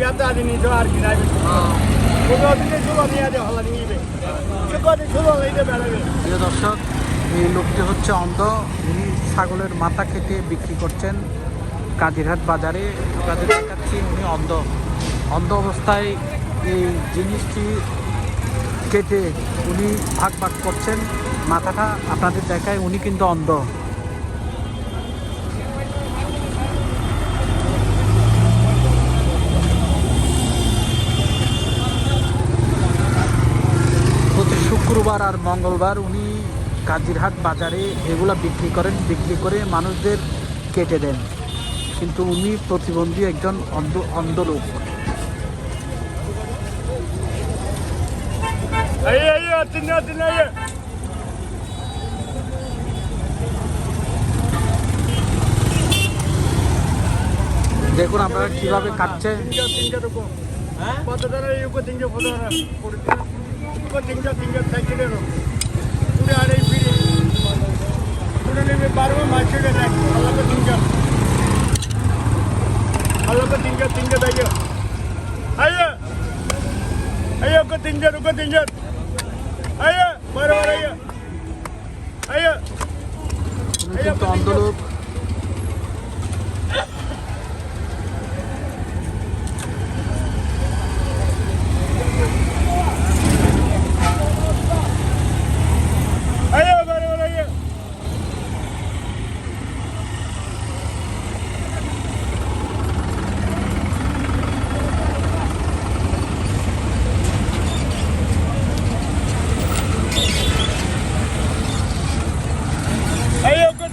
biata di ni বেড়াবে? প্রিয় দর্শক এই লোকটি হচ্ছে অন্ধ। উনি ছাগলের মাথা কেটে বিক্রি করছেন কাজিরহাট বাজারে। আপনাদের দেখাচ্ছি উনি অন্ধ। অন্ধ অবস্থায় এই জিনিসটি কেটে উনি ভাগ ভাগ করছেন। মাথাটা আপনাদের দেখায় উনি কিন্তু অন্ধ। শুক্রবার আর মঙ্গলবার উনি কাজিরহাট বাজারে এগুলা বিক্রি করেন বিক্রি করে মানুষদের কেটে দেন। কিন্তু উনি প্রতিবন্ধী একজন অন্ধ অন্ধ লোক। দেখুন আপনারা কীভাবে কাটছে। কত টাকা ইউকো को तिंगा तिंगा सैकड़े पूरे आ रही फिर पूरे में बारवा मार्केट है अल्लाह को तिंगा अल्लाह को तिंगा तिंगा दाइयो आइयो आइयो को तिंगा रुको तिंगा आइयो बारवा आइयो आइयो आइयो तो हम तो लोग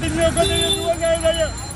你不要跟着我干呀！